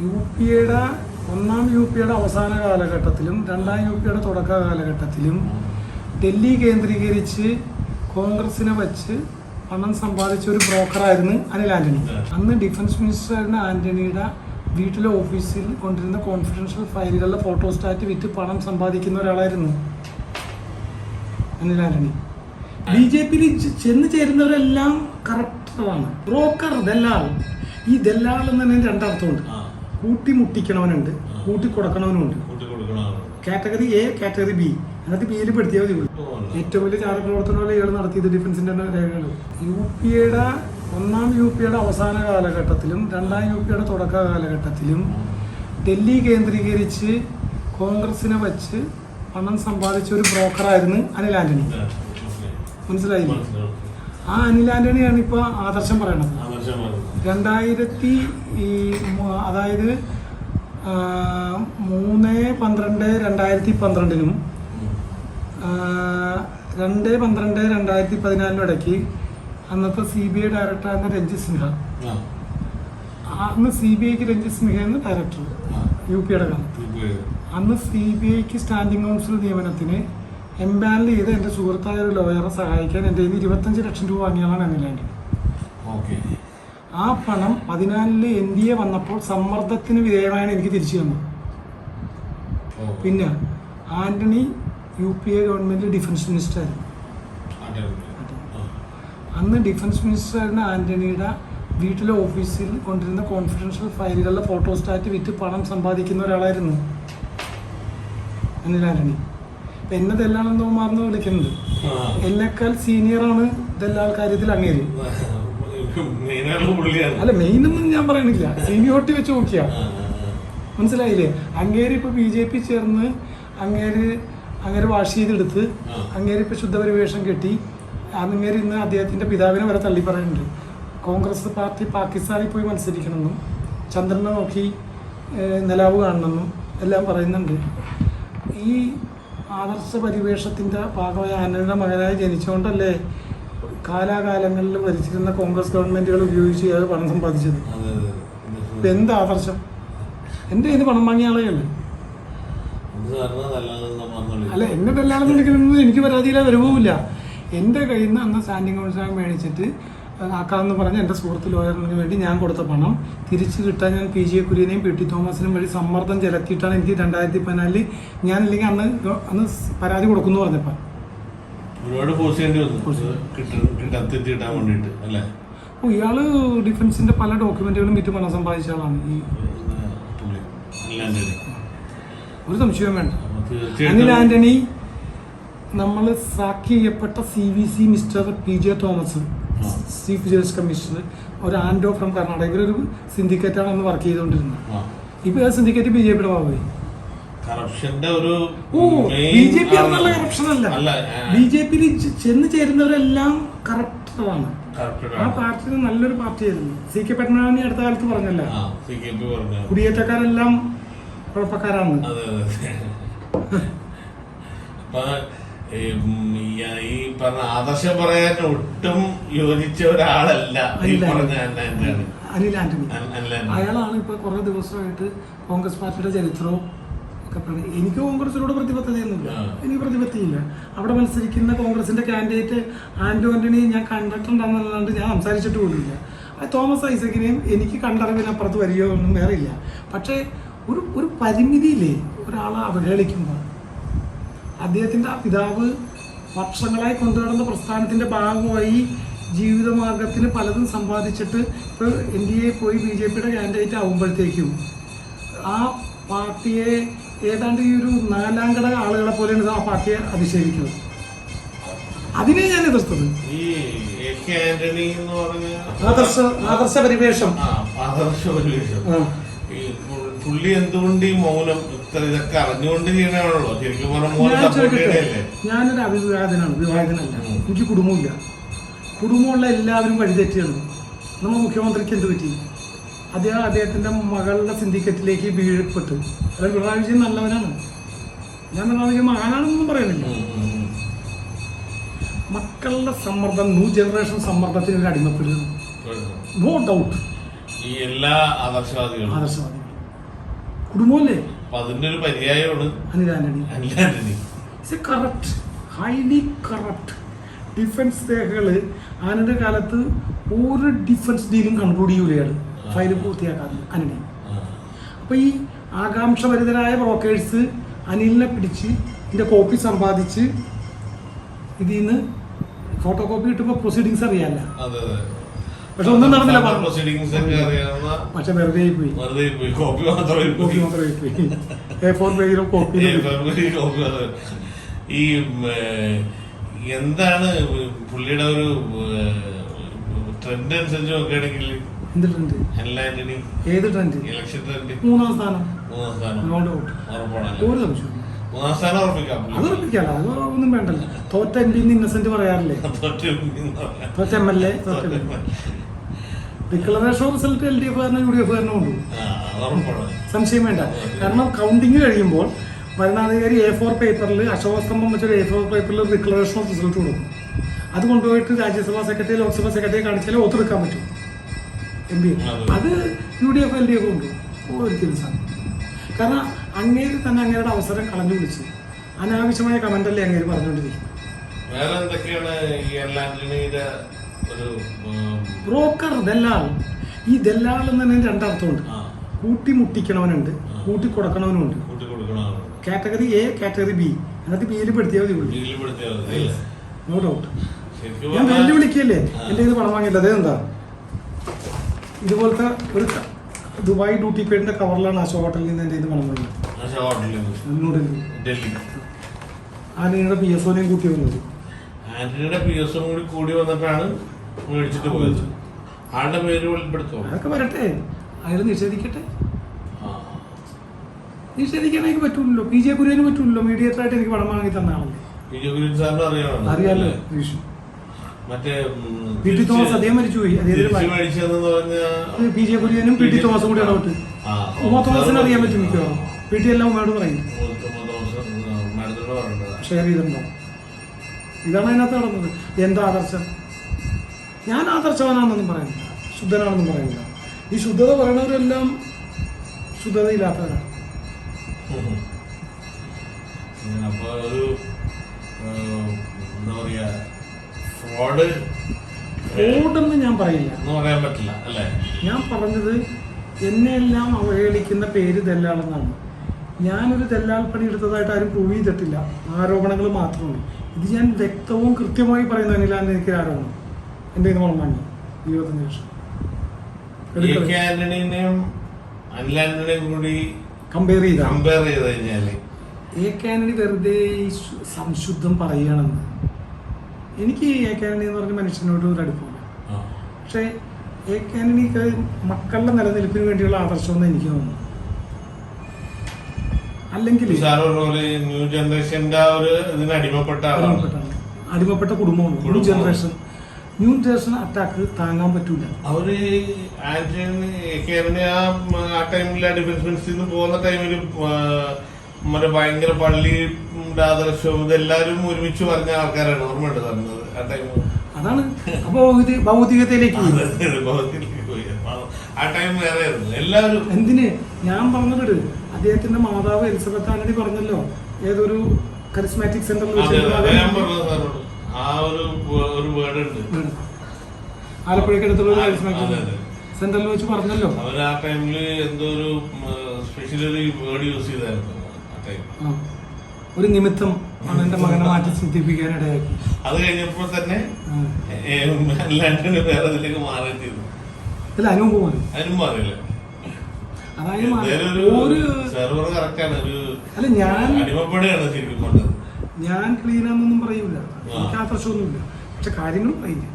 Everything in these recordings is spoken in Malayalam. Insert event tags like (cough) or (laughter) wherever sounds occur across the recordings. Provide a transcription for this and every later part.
യു പിയുടെ ഒന്നാം യു പിയുടെ അവസാന കാലഘട്ടത്തിലും രണ്ടാം യു പിയുടെ തുടക്ക കാലഘട്ടത്തിലും ഡൽഹി കേന്ദ്രീകരിച്ച് കോൺഗ്രസിനെ വച്ച് പണം സമ്പാദിച്ച ഒരു ബ്രോക്കറായിരുന്നു അനിൽ ആന്റണി. അന്ന് ഡിഫൻസ് മിനിസ്റ്ററായിരുന്ന ആന്റണിയുടെ വീട്ടിലെ ഓഫീസിൽ കൊണ്ടിരുന്ന കോൺഫിഡൻഷ്യൽ ഫയലുകളിലെ ഫോട്ടോസ്റ്റാറ്റ് വിറ്റ് പണം സമ്പാദിക്കുന്ന ഒരാളായിരുന്നു അനിൽ ആന്റണി. ബി ജെ പിയിൽ ചെന്ന് ചേരുന്നവരെല്ലാം കറക്റ്ററാണ് ബ്രോക്കർ ദല്ലാൾ ഈ ദല്ലാൾ എന്ന് തന്നെ രണ്ടർത്ഥമുണ്ട്. ആ, കൂട്ടി മുട്ടിക്കണവനുണ്ട് കൊടുക്കണവനുണ്ട് കാറ്റഗറി എ കാറ്റഗറി ബി അതിനകത്ത് ബിയിൽ പെടുത്തിയാൽ മതി ഉള്ളൂ. വലിയ ചാര ഏറ്റവും വലിയ ചാരപ്രവർത്തനമല്ല ഇയാൾ നടത്തിയത് ഡിഫൻസിന്റെ രേഖകൾ യു പി എയുടെ ഒന്നാം യു പി എയുടെ അവസാന കാലഘട്ടത്തിലും രണ്ടാം യു പി എയുടെ തുടക്ക കാലഘട്ടത്തിലും ഡൽഹി കേന്ദ്രീകരിച്ച് കോൺഗ്രസിനെ വച്ച് പണം സമ്പാദിച്ച ഒരു ബ്രോക്കറായിരുന്നു അനിൽ ആന്റണി. മനസ്സിലായില്ലേ? മനസ്സിലായി. ആ അനിൽ ആന്റണിയാണ് ഇപ്പോൾ ആദർശം പറയണത്. രണ്ടായിരത്തി ഈ അതായത് മൂന്ന് പന്ത്രണ്ട് രണ്ടായിരത്തി പന്ത്രണ്ടിനും രണ്ട് പന്ത്രണ്ട് രണ്ടായിരത്തി പതിനാലിനും ഇടയ്ക്ക് അന്നത്തെ സി ബി ഐ ഡയറക്ടറായിരുന്ന രഞ്ജിത് സിൻഹ. അന്ന് സി ബി ഐക്ക് രഞ്ജിത് സിൻഹ എന്ന ഡയറക്ടർ. യു പിയുടെ കാലത്ത്. അന്ന് സി ബി ഐക്ക് സ്റ്റാൻഡിംഗ് കൗൺസിൽ നിയമനത്തിന് എംപാനൽ ചെയ്ത് എന്റെ സുഹൃത്തായ ഒരു ലോയറെ സഹായിക്കാൻ എന്റെ കയ്യിൽ ഇരുപത്തഞ്ച് ലക്ഷം രൂപ അനിലാൻഡ് ഓക്കേ. ആ പണം പതിനാലിൽ എൻ ഡി എ വന്നപ്പോൾ സമ്മർദ്ദത്തിന് വിധേയമായാണ് എനിക്ക് തിരിച്ചു തന്നത്. പിന്നെ Antony U P A government defence മിനിസ്റ്ററായിരുന്നു. അന്ന് ഡിഫൻസ് മിനിസ്റ്ററായിരുന്ന ആന്റണിയുടെ വീട്ടിലെ ഓഫീസിൽ കൊണ്ടിരുന്ന കോൺഫിഡൻഷ്യൽ ഫയലുകളിലെ ഫോട്ടോസ്റ്റാറ്റ് വിറ്റ് പണം സമ്പാദിക്കുന്ന ഒരാളായിരുന്നു. അനിൽ ആന്റണി. എന്നെ ദല്ലാളെന്നോ മാർന്ന് വിളിക്കുന്നത്. എന്നെക്കാൾ സീനിയറാണ് ദല്ലാൾ കാര്യത്തിൽ അങ്ങേര്. അല്ല മെയിൻ ഒന്നും ഞാൻ പറയണില്ല സീനിയോറിറ്റി വെച്ച് നോക്കിയാ. മനസ്സിലായില്ലേ അങ്ങേര് ഇപ്പൊ ബി ജെ പി ചേർന്ന് അങ്ങേര് അങ്ങേര് വാഷ് ചെയ്തെടുത്ത്. അങ്ങേര് ഇപ്പൊ ശുദ്ധപരിവേഷം കെട്ടി അങ്ങേര് ഇന്ന് അദ്ദേഹത്തിന്റെ പിതാവിനെ വരെ തള്ളി പറയുന്നുണ്ട് കോൺഗ്രസ് പാർട്ടി പാകിസ്ഥാനിൽ പോയി മത്സരിക്കണമെന്നും ചന്ദ്രനെ നോക്കി നിലാവ് കാണണമെന്നും എല്ലാം പറയുന്നുണ്ട് ഈ ആദർശ പരിവേഷത്തിന്റെ ഭാഗമായ ആന്റണിയുടെ മകനായി ജനിച്ചുകൊണ്ടല്ലേ കാലാകാലങ്ങളിൽ ഭരിച്ചിരുന്ന കോൺഗ്രസ് ഗവൺമെന്റുകൾ ഉപയോഗിച്ച് ഇയാൾ പണം സമ്പാദിച്ചത് അതെ, അതെ. ഇപ്പൊ എന്ത് ആദർശം എന്റെ ഇത് പണം വാങ്ങിയ ആളുകളല്ലേ. അല്ല എന്നെ ദല്ലാളെന്ന് വിളിക്കണമെന്ന് എനിക്ക് പരാതിയില്ല വരവുമില്ല എന്റെ കയ്യിൽ നിന്ന് അന്ന് സ്റ്റാൻഡിങ് കൗൺസിൽ മേടിച്ചിട്ട് ആക്കാമെന്ന് പറഞ്ഞ് എന്റെ സുഹൃത്ത് ലോയറിന് വേണ്ടി ഞാൻ കൊടുത്ത പണം. തിരിച്ചു കിട്ടാൻ ഞാൻ പി ജി കുര്യനെയും പി ടി തോമസിനും വഴി സമ്മർദ്ദം ചെലുത്തിയിട്ടാണ് എനിക്ക് രണ്ടായിരത്തി പതിനാലിൽ ഞാൻ അല്ലെങ്കിൽ അന്ന് അന്ന് പരാതി കൊടുക്കുന്നു പറഞ്ഞപ്പോൾ. ഒരുപാട് ഫോഴ്സ് ചെയ്യേണ്ടി വന്നു. അല്ലേ? അപ്പോൾ ഇയാൾ ഡിഫൻസിന്റെ പല ഡോക്യുമെന്റുകളും വിറ്റ് പണം സമ്പാദിച്ച ആളാണ് ഈ ഒരു സംശയവും വേണ്ട. അനിൽ ആന്റണി നമ്മൾ സാക്കി ചെയ്യപ്പെട്ട C V C mister P J Thomas. Chief justice commissioner ഒരു ആൻഡോ ഫ്രം കർണാടക. ഇവരൊരു സിൻഡിക്കേറ്റാണ് അന്ന് വർക്ക് ചെയ്തുകൊണ്ടിരുന്നത്. ഇപ്പൊ ആ സിൻഡിക്കേറ്റ് ബി ജെ പിയുടെ ഭാഗമായി? കറപ്ഷന്റെ ഒരു ബി ജെ പി ആൾ എന്നുള്ള കറപ്ഷൻ അല്ല അല്ല ബി ജെ പിയിൽ ചെന്ന് ചേരുന്നവരെല്ലാം കറപ്റ്ററാണ്. corrupted ആ ആണ്. പാർട്ടി നല്ലൊരു പാർട്ടിയായിരുന്നു. സി കെ പത്മനാഭനെ അടുത്ത കാലത്ത് പറഞ്ഞല്ല. കുടിയേറ്റക്കാരെല്ലാം കുഴപ്പക്കാരാണ്. (laughs) അപ്പൊ ഈ പറഞ്ഞ ആദർശം പറയാൻ ഒട്ടും യോജിച്ച ഒരാളല്ല. ഈ. പറഞ്ഞ അനിൽ ആന്റണി. അയാളാണ് ഇപ്പൊ കുറെ ദിവസമായിട്ട് കോൺഗ്രസ് പാർട്ടിയുടെ ചരിത്രവും ഒക്കെ എനിക്ക് കോൺഗ്രസിനോട് പ്രതിബദ്ധതയൊന്നുമില്ല. എനിക്ക് പ്രതിബദ്ധയില്ല അവിടെ മത്സരിക്കുന്ന കോൺഗ്രസിന്റെ കാൻഡിഡേറ്റ് ആന്റോ ആന്റണി ഞാൻ കണ്ടിട്ടുണ്ടെന്നല്ലാണ്ട് ഞാൻ സംസാരിച്ചിട്ട് പോലുമില്ല. തോമസ് ഐസക്കിനെയും എനിക്ക് കണ്ടറിവിനപ്പുറത്ത് വരികയോ ഒന്നും വേറെ ഇല്ല. പക്ഷേ ഒരു ഒരു പരിമിതിയില്ലേ ഒരാളെ അവഹേളിക്കുമ്പോൾ? അദ്ദേഹത്തിന്റെ ആ പിതാവ് വർഷങ്ങളായി കൊണ്ടുനടന്ന പ്രസ്ഥാനത്തിന്റെ ഭാഗമായി ജീവിതമാർഗത്തിന് പലതും സമ്പാദിച്ചിട്ട് ഇപ്പോൾ എൻ ഡി എ പോയി ബി ജെ പിയുടെ കാൻഡിഡേറ്റ് ആകുമ്പോഴത്തേക്കും ആ പാർട്ടിയെ ഏതാണ്ട് ഈ ഒരു നാലാം കട ആളുകളെ പോലെയാണ് ആ പാർട്ടിയെ അധിക്ഷേപിക്കുന്നത്. അതിനെ ഞാൻ എതിർത്തത്. ആദർശ ആദർശ പരിവേഷം. ആദർശ പരിവേഷം. പുള്ളി എന്തുകൊണ്ട് ഈ മൗനം ഇതൊക്കെ അറിഞ്ഞുകൊണ്ട് ശരിക്കും ഞാനൊരു അഭിവാദനാണ് വിവാഹനല്ല. എനിക്ക് കുടുംബമില്ല കുടുംബമുള്ള എല്ലാവരും വഴിതെറ്റിയാണ് നമ്മൾ മുഖ്യമന്ത്രിക്ക് എന്ത് പറ്റി? അദ്ദേഹം അദ്ദേഹത്തിന്റെ മകളുടെ സിന്ധിക്കറ്റിലേക്ക് വീഴപ്പെട്ട്. അതായത് പിണറായി വിജയൻ നല്ലവനാണ്. ഞാൻ പിണറായി വിജയൻ മഹാനാണെന്നൊന്നും പറയുന്നില്ല. മക്കളുടെ സമ്മർദ്ദം ന്യൂ ജനറേഷൻ സമ്മർദ്ദത്തിന് ഒരു അടിമപ്പെടുകയാണ് നോ ഡൗട്ട് ഈ എല്ലാ ആദർശവാദികളും ആദർശവാദി കുടുംബമല്ലേ? അപ്പൊ അതിന്റെ ഒരു പര്യായമാണ് Anil Antony. Anil Antony. It's a corrupt highly corrupt defence രേഖകൾ ആനയുടെ കാലത്ത് ഒരു ഡിഫൻസ് ഡീലും കൺക്ലൂഡ് ചെയ്യൂലയാണ് ഫയൽ പൂർത്തിയാക്കാതെ അനിനെ ആ. അപ്പോൾ ഈ ആകാംക്ഷഭരിതരായ ബ്രോക്കേഴ്സ് അനിലിനെ പിടിച്ച് ഇതിന്റെ കോപ്പി സമ്പാദിച്ച് ഇതിൽ നിന്ന് ഫോട്ടോ കോപ്പി കിട്ടുമ്പോൾ പ്രൊസീഡിങ്സ് അറിയാമല്ല പക്ഷെ ഒന്നും നടന്നില്ല പ്രൊസീഡിങ്സ് പക്ഷെ വെറുതെ പോയി. വെറുതെ പോയി. കോപ്പി മാത്രമേ കോപ്പി പോയി. മാത്രമേ പോയി. എ ഫോർ പേജിലും കോപ്പി ഈ കോപ്പി മാത്രമേ. ഈ എന്താണ് പുള്ളിയുടെ ഒരു ട്രെൻഡ് അനുസരിച്ച് നോക്കുകയാണെങ്കിൽ? എന്ത് ട്രെൻഡ് ഏത് ട്രെൻഡ് ഇലക്ഷൻ ട്രെൻഡ് മൂന്നാം സ്ഥാനം. മൂന്നാം സ്ഥാനം. ഒരു സംശയം മൂന്നാം സ്ഥാനം ഉറപ്പിക്കാം. അത് ഉറപ്പിക്കാലോ. അത് ഒന്നും വേണ്ടല്ലോ. തോറ്റ എം പി ഇന്നസെന്റ് പറയാറില്ലേ? (laughs) തോറ്റ എം എൽ എ തോറ്റ declaration of result L D F കാരനും U D F കാരനും ഉണ്ട് സംശയം വേണ്ട. കാരണം കൗണ്ടിങ് കഴിയുമ്പോൾ ഭരണാധികാരി എ ഫോർ പേപ്പറിൽ അശോകസ്തംഭം വെച്ചൊരു എ ഫോർ പേപ്പറിൽ ഡിക്ലറേഷൻ ഓഫ് റിസൾട്ട് കൊടുക്കും. അത് കൊണ്ടുപോയിട്ട് രാജ്യസഭാ സെക്രട്ടറി ലോക്സഭാ സെക്രട്ടറി കാണിച്ചാലേ ഒത്തെടുക്കാൻ പറ്റും. എം പി അത്. U D F L D F ഉണ്ട് ഒരിക്കലും സാധനം കാരണം അങ്ങേര് തന്നെ അങ്ങേരുടെ അവസരം കളഞ്ഞു വിളിച്ച് അനാവശ്യമായ കമന്റല്ലേ അങ്ങേര് പറഞ്ഞുകൊണ്ടിരിക്കും വേറെ എന്തൊക്കെയാണ് ഈ ഒരു ബ്രോക്കർ ദല്ലാൾ ഈ ദല്ലാൾ എന്ന് തന്നെ രണ്ടർത്ഥമുണ്ട്. കൂട്ടിമുട്ടിക്കണവനുണ്ട് കൂട്ടി മുട്ടിക്കണവനുണ്ട് കൂട്ടി കൊടുക്കണവനുണ്ട്. Category A category B. അതിനകത്ത് ബിയിൽ പെടുത്തിയാൽ മതി നോ ഡൗട്ട് ഞാൻ വെല്ലുവിളിക്കല്ലേ എന്റെ എന്റെ ഇത് പണം വാങ്ങിയില്ല. അതെന്താ ഇതുപോലത്തെ ഒരു ദുബായ് ഡ്യൂട്ടി പേടിന്റെ കവറിലാണ് അശോക് ഹോട്ടലിൽ നിന്ന് എന്റെ ഇത് പണം വാങ്ങിയത്. ഡൽഹി. ആനയുടെ പി എസ് ഒനെയും കൂട്ടി വന്നത്. ആന്റണിയുടെ പി എസ് ഒ കൂടി കൂടി വന്നിട്ടാണ് മേടിച്ചിട്ട് പോയത്. ആളുടെ പേര് വെളിപ്പെടുത്തോ? അതൊക്കെ വരട്ടെ. അയാൾ നിഷേധിക്കട്ടെ. നിഷേധിക്കാൻ എനിക്ക് പി ജെ കുര്യന് പറ്റൂലല്ലോ. മീഡിയേറ്റർ ആയിട്ട് എനിക്ക് പണം വാങ്ങി തന്ന ആളല്ലേ പി ജെ സാറിന് അറിയാമോ അറിയാലോ? വിഷു. മറ്റേ ഉം, പി ടി തോമസ് അദ്ദേഹം മരിച്ചു പോയി. പി ജെ കുര്യനും പി ടി തോമസും കൂടി ഇടപെട്ട് ആ, ഉമ തോമസിന് അറിയാൻ പറ്റും മിക്കവാറും. പി ടി എല്ലാം ഉമ്മയോട് പറയും. ഷെയർ ചെയ്തിട്ടുണ്ടോ? ഇതാണ് അതിനകത്ത് നടന്നത്. എന്താ ആദർശം? ഞാൻ ആദർശവാനാണെന്നൊന്നും പറയുന്നില്ല. ശുദ്ധനാണെന്നും പറയുന്നില്ല. ഈ ശുദ്ധത പറയുന്നവരെല്ലാം ശുദ്ധതയില്ലാത്തവരാണ് ഒരു എന്താ ഫ്രോഡ് ഫ്രോഡെന്ന് ഞാൻ പറയില്ല. എന്ന് പറയാൻ പറ്റില്ല അല്ലേ? ഞാൻ പറഞ്ഞത് എന്നെയെല്ലാം അവഹേളിക്കുന്ന പേര് തെല്ലാളെന്നാണ് ഞാനൊരു തെല്ലാൾ പണി എടുത്തതായിട്ട് ആരും പ്രൂവ് ചെയ്തിട്ടില്ല. ആരോപണങ്ങൾ മാത്രമാണ് ഇത് ഞാൻ വ്യക്തവും കൃത്യമായി പറയുന്നതിനില്ല എനിക്ക് ആരോപണം എന്റെ ഇത് മണം വാങ്ങി. ഇരുപത്തഞ്ച് ലക്ഷം. എ കെ ആന്റണിനെയും അനിൽ ആന്റണിയും കൂടി കമ്പയർ ചെയ്താൽ കമ്പയർ ചെയ്ത് കഴിഞ്ഞാൽ. എ കാനഡി വെറുതെ സംശുദ്ധം പറയുകയാണെന്ന്. എനിക്ക് എ കാനഡി എന്ന് പറഞ്ഞ മനുഷ്യനോട് ഒരു അടുപ്പമില്ല പക്ഷെ എ കാനഡിക്ക് മക്കളുടെ നിലനിൽപ്പിന് വേണ്ടിയുള്ള ആദർശമെന്ന് എനിക്ക് തോന്നുന്നു. അല്ലെങ്കിൽ ന്യൂ ജനറേഷന്റെ ഒരു ഇതിന് അടിമപ്പെട്ട അടിമപ്പെട്ട കുടുംബമാണ്. ന്യൂ ജനറേഷൻ ന്യൂ അറ്റാക്ക് താങ്ങാൻ പറ്റൂല. അവർ കേരള ആ ടൈമിൽ ഡിഫൻസ് മിനിസ്റ്ററിൽ നിന്ന് പോകുന്ന ടൈമിൽ മറ്റേ ഭയങ്കര പള്ളി ആദർശവും ഇതെല്ലാരും ഒരുമിച്ച് പറഞ്ഞ ആൾക്കാരാണ് ഓർമ്മയുണ്ട് തന്നത് ആ ടൈം അതാണ്. അപ്പോ ഭൗതികതയിലേക്ക് ആ ടൈം വേറെ എല്ലാവരും എന്തിന്? ഞാൻ പറഞ്ഞത് അദ്ദേഹത്തിന്റെ മാതാവ് എലിസബത്ത് ആന്റണി പറഞ്ഞല്ലോ. ഏതൊരു കരിസ്മാറ്റിക് സെന്ററിൽ ആ ഒരു ഒരു വേർഡ് ഉണ്ട് ആലപ്പുഴക്കടുത്തുള്ള സെന്ററിൽ വെച്ച് പറഞ്ഞല്ലോ. അവർ ആ ടൈമിൽ എന്തോ ഒരു സ്പെഷ്യൽ ഒരു വേർഡ് യൂസ് ചെയ്തായിരുന്നു. ഒരു നിമിത്തം ആണ് എന്റെ മകനെ മാറ്റി ചിന്തിപ്പിക്കാനിടയായി അത് കഴിഞ്ഞപ്പോ തന്നെ വേറെ ഇതിലേക്ക് മാറിയിട്ടിരുന്നു അല്ല അനൂപ് മതി അതിനും മാറിയില്ല. അതായത് ഒരു സെർവർ കറക്റ്റ് ആണ്. ഒരു അല്ല ഞാൻ അടിമപ്പെടുകയാണ് ശരിക്കും ഞാൻ ക്ലീനാന്നൊന്നും പറയൂല. എനിക്ക് ആ പ്രശ്നമൊന്നുമില്ല പക്ഷെ കാര്യങ്ങൾ പറയില്ല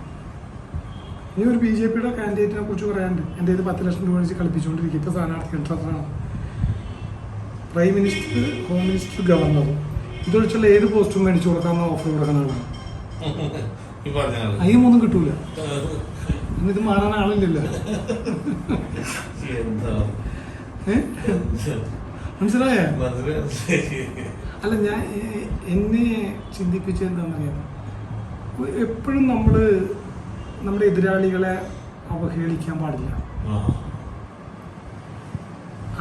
ഇനി ഒരു ബി ജെ പിയുടെ കാൻഡിഡേറ്റിനെ കുറിച്ച് പറയാനുണ്ട്. എന്റെ ഇത് പത്ത് ലക്ഷം രൂപ വെച്ച് കളിപ്പിച്ചുകൊണ്ടിരിക്കും ഇപ്പോൾ സ്ഥാനാർത്ഥി ഇൻട്രസ്റ്റാണ് prime minister home minister governor ഇതൊഴിച്ചുള്ള ഏത് പോസ്റ്റും മേടിച്ചു കൊടുക്കാമെന്ന ഓഫർ കൊടുക്കുന്ന ഈ പറഞ്ഞ ആൾ. അതിന് മൂന്നും കിട്ടൂല. ഇത് മാറാൻ ആളില്ലല്ലോ. മനസ്സിലായി. അല്ല ഞാൻ എന്നെ ചിന്തിപ്പിച്ചത് എന്താണെന്നറിയാം എപ്പോഴും നമ്മൾ നമ്മുടെ എതിരാളികളെ അവഹേളിക്കാൻ പാടില്ല.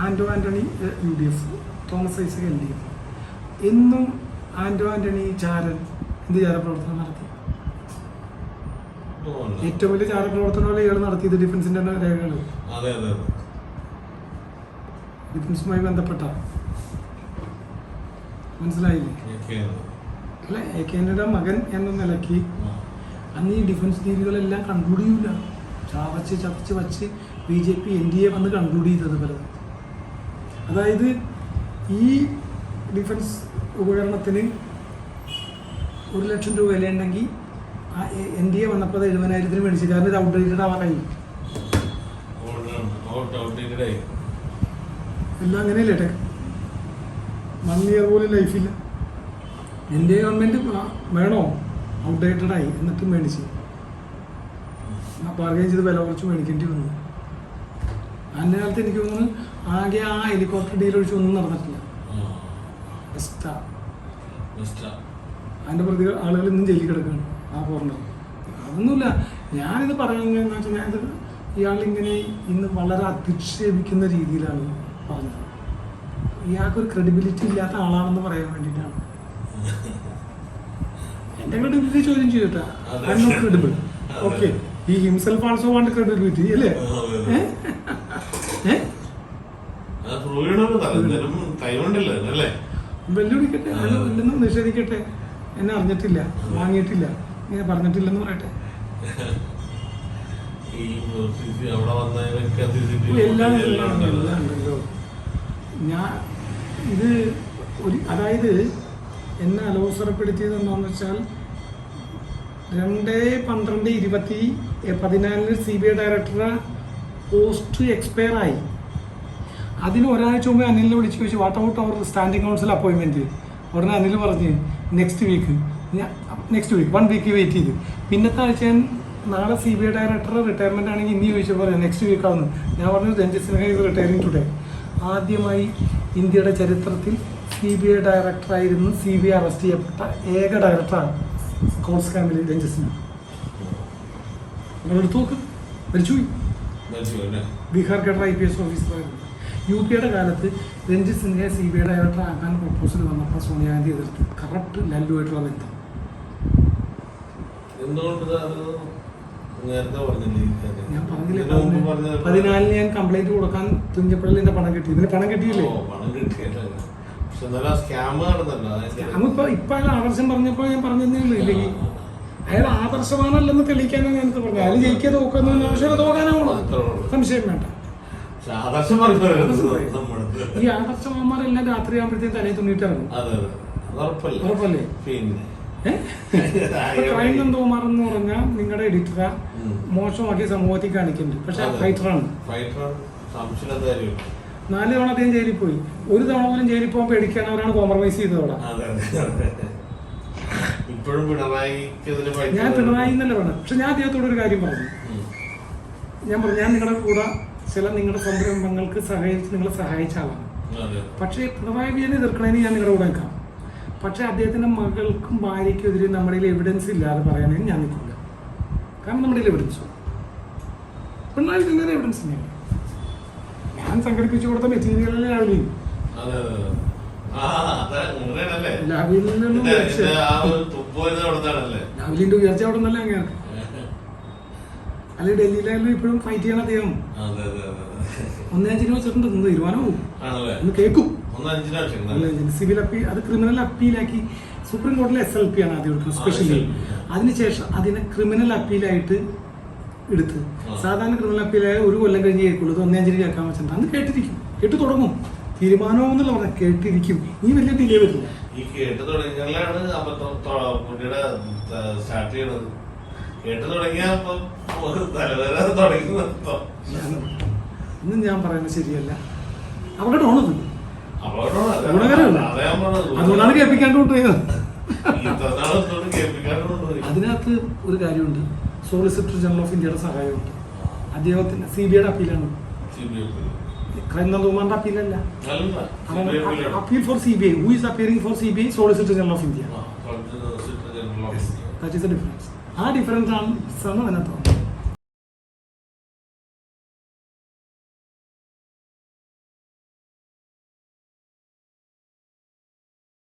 ആൻഡോ Antony Antony U D F Thomas Isaac L D F. എന്നും ആൻഡോ ആന്റണി ചാരൻ എന്ത് ചാരപ്രവർത്തനം നടത്തി? ഏറ്റവും വലിയ ചാരപ്രവർത്തനമല്ല ഇയാൾ നടത്തിയത് ഡിഫൻസിന്റെ തന്നെ രേഖകൾ ഡിഫൻസുമായി ബന്ധപ്പെട്ട മനസ്സിലായില്ലേ. അല്ല എ കെ ആന്റണിയുടെ മകൻ എന്ന നിലയ്ക്ക്. അന്ന് ഈ ഡിഫൻസ് രീതികളെല്ലാം കൺക്ലൂഡ് ചെയ്യൂല ചാവച്ച് ചവച്ച് വച്ച് B J P N D A വന്ന് കൺക്ലൂഡ് ചെയ്തത് പലതും അതായത് ഈ ഡിഫൻസ് ഉപകരണത്തിന് ഒരു ലക്ഷം രൂപ വിലയുണ്ടെങ്കിൽ ആ എൻ ഡി എ വന്നപ്പോൾ അത് എഴുപതിനായിരത്തിന് മേടിച്ചു കാരണം ഇത് ഔട്ട്ഡേറ്റഡ് ആവാറായി out- എല്ലാം അങ്ങനെയല്ലേ ടെക് വൺ ഇയർ പോലും ലൈഫില്ല എന്റെ ഗവൺമെന്റ് വേണോ? ഔട്ട്ഡേറ്റഡ് ആയി എന്നിട്ട് മേടിച്ച്. ബാർഗൈൻ ചെയ്ത് വില കുറച്ച് മേടിക്കേണ്ടി വന്നു. അന്ന കാലത്ത് എനിക്ക് തോന്നുന്നു ആകെ ആ ഹെലികോപ്റ്റർ ഡീൽ ഒഴിച്ച് ഒന്നും നടന്നിട്ടില്ല. അതിന്റെ പ്രതി ആളുകൾ ഇന്നും ജയിലിൽ കിടക്കുകയാണ് ആ ഫോറിനർ അതൊന്നുമില്ല. ഞാനിത് പറയുന്നത് വെച്ചാൽ ഞാനിത് ഇയാളിങ്ങനെ ഇന്ന് വളരെ അധിക്ഷേപിക്കുന്ന രീതിയിലാണ് പറഞ്ഞത്. ഇയാൾക്കൊരു ക്രെഡിബിലിറ്റി ഇല്ലാത്ത ആളാണെന്ന് പറയാൻ വേണ്ടിയിട്ടാണ് എന്റെ ക്രെഡിബിലിറ്റി ചോദ്യം ചെയ്തിട്ടാ I not credible. Okay he himself also want credibility അല്ലേ? അല്ലേ? വെല്ലുവിളിക്കട്ടെ അയാൾ ഇല്ലെന്നും നിഷേധിക്കട്ടെ. എന്നെ അറിഞ്ഞിട്ടില്ല വാങ്ങിയിട്ടില്ല ഇങ്ങനെ പറഞ്ഞിട്ടില്ലെന്ന് പറയട്ടെ. എല്ലാം എല്ലാം ഉണ്ടല്ലോ. ഞാൻ ഇത് ഒരു അതായത് എന്നെ അലോസരപ്പെടുത്തിയത് എന്താണെന്ന് വെച്ചാൽ രണ്ട് പന്ത്രണ്ട് ഇരുപത്തി പതിനാലിന് സി ബി ഐ ഡയറക്ടറുടെ പോസ്റ്റ് എക്സ്പയർ ആയി. അതിന് ഒരാഴ്ച മുമ്പ് അനിലിനെ വിളിച്ച് ചോദിച്ചു what about our standing council അപ്പോയിൻമെന്റ് ഉടനെ അനിൽ പറഞ്ഞ് നെക്സ്റ്റ് വീക്ക് ഞാൻ next week one week wait ചെയ്ത്. പിന്നത്തെ ആഴ്ച ഞാൻ നാളെ സി ബി ഐ ഡയറക്ടറുടെ റിട്ടയർമെന്റ് ആണെങ്കിൽ ഇനി ചോദിച്ചപ്പോൾ നെക്സ്റ്റ് വീക്കാവുന്നു ഞാൻ പറഞ്ഞു രഞ്ജിത് സിൻഹ ഇത് റിട്ടയറിങ് ടുഡേ ആദ്യമായി ഇന്ത്യയുടെ ചരിത്രത്തിൽ സി ബി ഐ ഡയറക്ടറായിരുന്നു സി ബി ഐ അറസ്റ്റ് ചെയ്യപ്പെട്ട ഏക ഡയറക്ടറാണ് കോൺസ് ഫാമിലി രഞ്ജസിന് സിൻഹ നിങ്ങൾ എടുത്തു നോക്ക് മരിച്ചുപോയി മനസ്സിലായി, അല്ലേ? Bihar cadre I P S ഓഫീസറായിരുന്നു. U പിയുടെ കാലത്ത് രഞ്ജിത് സിൻഹയെ സി ബി ഐ ഡയറക്ടർ ആക്കാൻ പ്രപ്പോസൽ വന്നപ്പോൾ സോണിയാഗാന്ധി എതിർത്തു. കറക്റ്റ് ലല്ലുമായിട്ടുള്ള ബന്ധം. എന്തുകൊണ്ട് ഞാൻ പറഞ്ഞില്ല? പതിനാലിന് ഞാൻ കംപ്ലൈന്റ് കൊടുക്കാൻ തുഞ്ചപ്പള്ളിൽ എന്റെ പണം കിട്ടി. ഇതിന് പണം കിട്ടിയില്ലേ. അതിന്റെ- ഇപ്പൊ അയാൾ ആദർശം പറഞ്ഞപ്പോൾ ഞാൻ പറഞ്ഞില്ലേ ഇല്ലെങ്കിൽ അയാൾ ആദർശമാണല്ലെന്ന് തെളിയിക്കാനാണ് ഞാൻ പറഞ്ഞത്. അയാൾ ജയിക്കാതെ നോക്കുന്ന ആവശ്യം തോക്കാനാണോ സംശയം വേണ്ട. ഈ ആദർശമാന്മാരെല്ലാം രാത്രി ആകുമ്പോഴത്തേക്കും തലയിൽ തുണിയിട്ടാണ് ഉറപ്പല്ലേ? പിന്നെ. ക്രൈം നന്ദകുമാർ എന്ന് പറഞ്ഞാൽ നിങ്ങളുടെ എഡിറ്ററെ. മോശമാക്കി സമൂഹത്തിൽ കാണിക്കുന്നുണ്ട്. പക്ഷെ. ഫൈറ്ററാണ് നാല് തവണ അദ്ദേഹം ജയിലിൽ പോയി. ഒരു തവണ പോലും ജയിലിൽ പോകാൻ പേടിക്കാനവരാണ് കോംപ്രമൈസ് ചെയ്തത് അവിടെ അതെ അതെ. ഇപ്പോഴും പിണറായിക്കെതിരെ ഞാൻ പിണറായി എന്നല്ല പറഞ്ഞു പക്ഷെ ഞാൻ അദ്ദേഹത്തോട് ഒരു കാര്യം പറഞ്ഞു. ഞാൻ പറഞ്ഞു ഞാൻ നിങ്ങളുടെ കൂടെ ചില നിങ്ങളുടെ സംരംഭങ്ങൾക്ക് സഹായിച്ച് നിങ്ങളെ സഹായിച്ച ആളാണ്. പക്ഷേ പിണറായി വിജയനെ എതിർക്കണേന് ഞാൻ നിങ്ങളുടെ കൂടെ നിൽക്കാം. പക്ഷേ അദ്ദേഹത്തിന്റെ മകൾക്കും ഭാര്യയ്ക്കും എതിരെ നമ്മുടെ എവിഡൻസ് ഇല്ലാതെ പറയാനേ ഞാൻ നിൽക്കില്ല. കാരണം നമ്മുടെ എവിഡൻസ് പിണറായി വിജയൻ എവിഡൻസ് തന്നെയാണ് ഞാൻ സംഘടിപ്പിച്ചു കൊടുത്ത മെറ്റീരിയലിനെ രാവിലെ. അതെ അതെ അതെ. ആ അതെ അങ്ങനെയാണല്ലേ? ലാബിൽ നിന്നും ഇത് ഉയർച്ച അവിടെ നിന്നല്ല അങ്ങനെ അല്ലെങ്കിൽ ഡൽഹിയിലായാലും ഇപ്പോഴും ഫൈറ്റ് ചെയ്യണം അദ്ദേഹം. അതെ അതെ അതെ അതെ. ഒന്നേ അഞ്ചിന് വെച്ചിട്ടുണ്ട് ഒന്ന് കേൾക്കും സിവിൽ അപ്പീൽ അത് ക്രിമിനൽ അപ്പീലാക്കി സുപ്രീം കോടതിയിൽ എസ് എൽ പി ആണ് ആദ്യം എടുക്കുന്നത് സ്പെഷ്യലി ആ. അതിനുശേഷം അതിനെ ക്രിമിനൽ അപ്പീലായിട്ട് എടുത്ത്. സാധാരണ ക്രിമിനൽ അപ്പീലായ ഒരു കൊല്ലം കഴിഞ്ഞ് കേൾക്കുള്ളൂ ഇത് ഒന്നേ അഞ്ചിന് കേൾക്കാൻ വെച്ചിട്ടുണ്ട് അന്ന് കേട്ടിരിക്കും. കേട്ടു തുടങ്ങും. തീരുമാനമോ എന്നുള്ള പറഞ്ഞാൽ കേട്ടിരിക്കും. ഈ വലിയ ഡിലേ വരില്ല. ഈ കേട്ട് തുടങ്ങിയാലാണ് സ്റ്റാർട്ട് ചെയ്യണത്. കേട്ട് തലവേദന തുടങ്ങി ഇന്ന് ഞാൻ പറയുന്നത് ശരിയല്ല. അവരുടെ അപകടമാണ് അതുകൊണ്ടാണ് കേൾപ്പിക്കാണ്ട്? അതിനകത്ത് ഒരു കാര്യമുണ്ട്. സോളിസിറ്റർ ജനറൽ ഓഫ് ഇന്ത്യയുടെ സഹായമുണ്ട്. അദ്ദേഹത്തിന് സി ബി ഐയുടെ അപ്പീലാണ്. ക്രൈം നന്ദകുമാറിന്റെ അപ്പീലല്ല. Appeal for C B I who is appearing for C B I solicitor general of India. That difference ആ ഡിഫറൻസ് ആണ് ആണ് അതിനകത്ത്